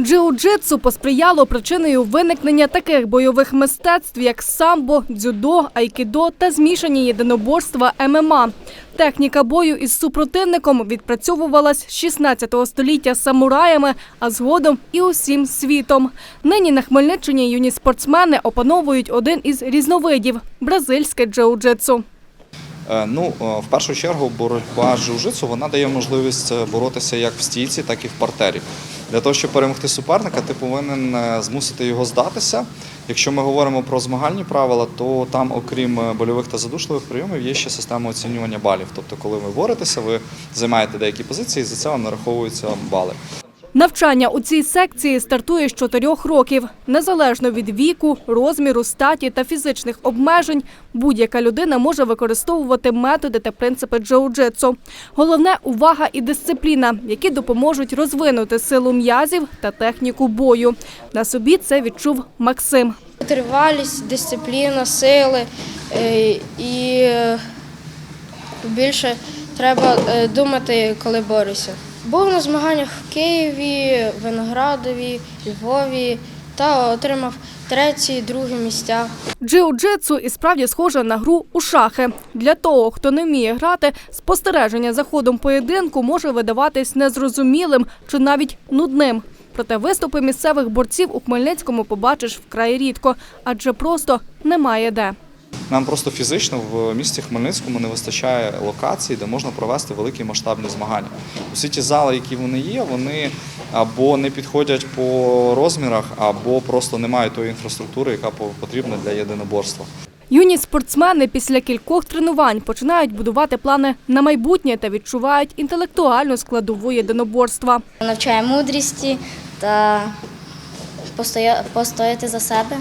Джиу-джитсу посприяло причиною виникнення таких бойових мистецтв, як самбо, дзюдо, айкідо та змішані єдиноборства ММА. Техніка бою із супротивником відпрацьовувалась з 16 століття самураями, а згодом і усім світом. Нині на Хмельниччині юні спортсмени опановують один із різновидів бразильське джиу-джитсу. Е, Ну, е, в першу чергу, боротьба джиу-джитсу, вона дає можливість е, боротися як в стійці, так і в партері. Для того, щоб перемогти суперника, ти повинен змусити його здатися. Якщо ми говоримо про змагальні правила, то там, окрім больових та задушливих прийомів, є ще система оцінювання балів. Тобто, коли ви боретеся, ви займаєте деякі позиції, і за це вам нараховуються бали. Навчання у цій секції стартує з чотирьох років. Незалежно від віку, розміру, статі та фізичних обмежень, будь-яка людина може використовувати методи та принципи джиу-джитсу. Головне увага і дисципліна, які допоможуть розвинути силу м'язів та техніку бою. На собі це відчув Максим. Тривалість, дисципліна, сили е, і е, більше треба е, думати, коли борешся. Був на змаганнях в Києві, Виноградові, Львові та отримав треті, другі місця. Джиу-джитсу і справді схоже на гру у шахи. Для того, хто не вміє грати, спостереження за ходом поєдинку може видаватись незрозумілим чи навіть нудним. Проте виступи місцевих борців у Хмельницькому побачиш вкрай рідко, адже просто немає де. Нам просто фізично в місті Хмельницькому не вистачає локацій, де можна провести великі масштабні змагання. Усі ті зали, які вони є, вони або не підходять по розмірах, або просто не мають тої інфраструктури, яка потрібна для єдиноборства. Юні спортсмени після кількох тренувань починають будувати плани на майбутнє та відчувають інтелектуальну складову єдиноборства. навчає мудрісті та постояти за себе.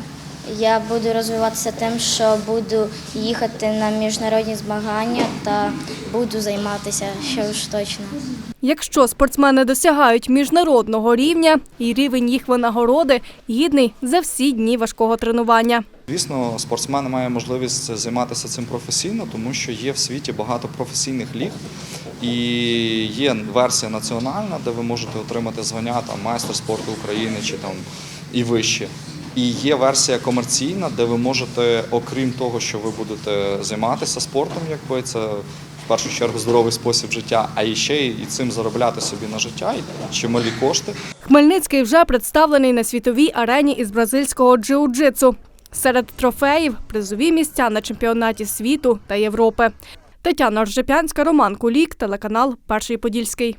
Я буду розвиватися тим, що буду їхати на міжнародні змагання та буду займатися що ж точно. Якщо спортсмени досягають міжнародного рівня, і рівень їх винагороди гідний за всі дні важкого тренування. Звісно, спортсмен має можливість займатися цим професійно, тому що є в світі багато професійних ліг, і є версія національна, де ви можете отримати звання там майстер спорту України чи там і вище. І є версія комерційна, де ви можете, окрім того, що ви будете займатися спортом, якби це в першу чергу здоровий спосіб життя, а і ще і цим заробляти собі на життя і чималі кошти. Хмельницький вже представлений на світовій арені із бразильського джиу-джитсу. Серед трофеїв призові місця на чемпіонаті світу та Європи. Тетяна Ржепянська, Роман Кулік, телеканал Перший Подільський.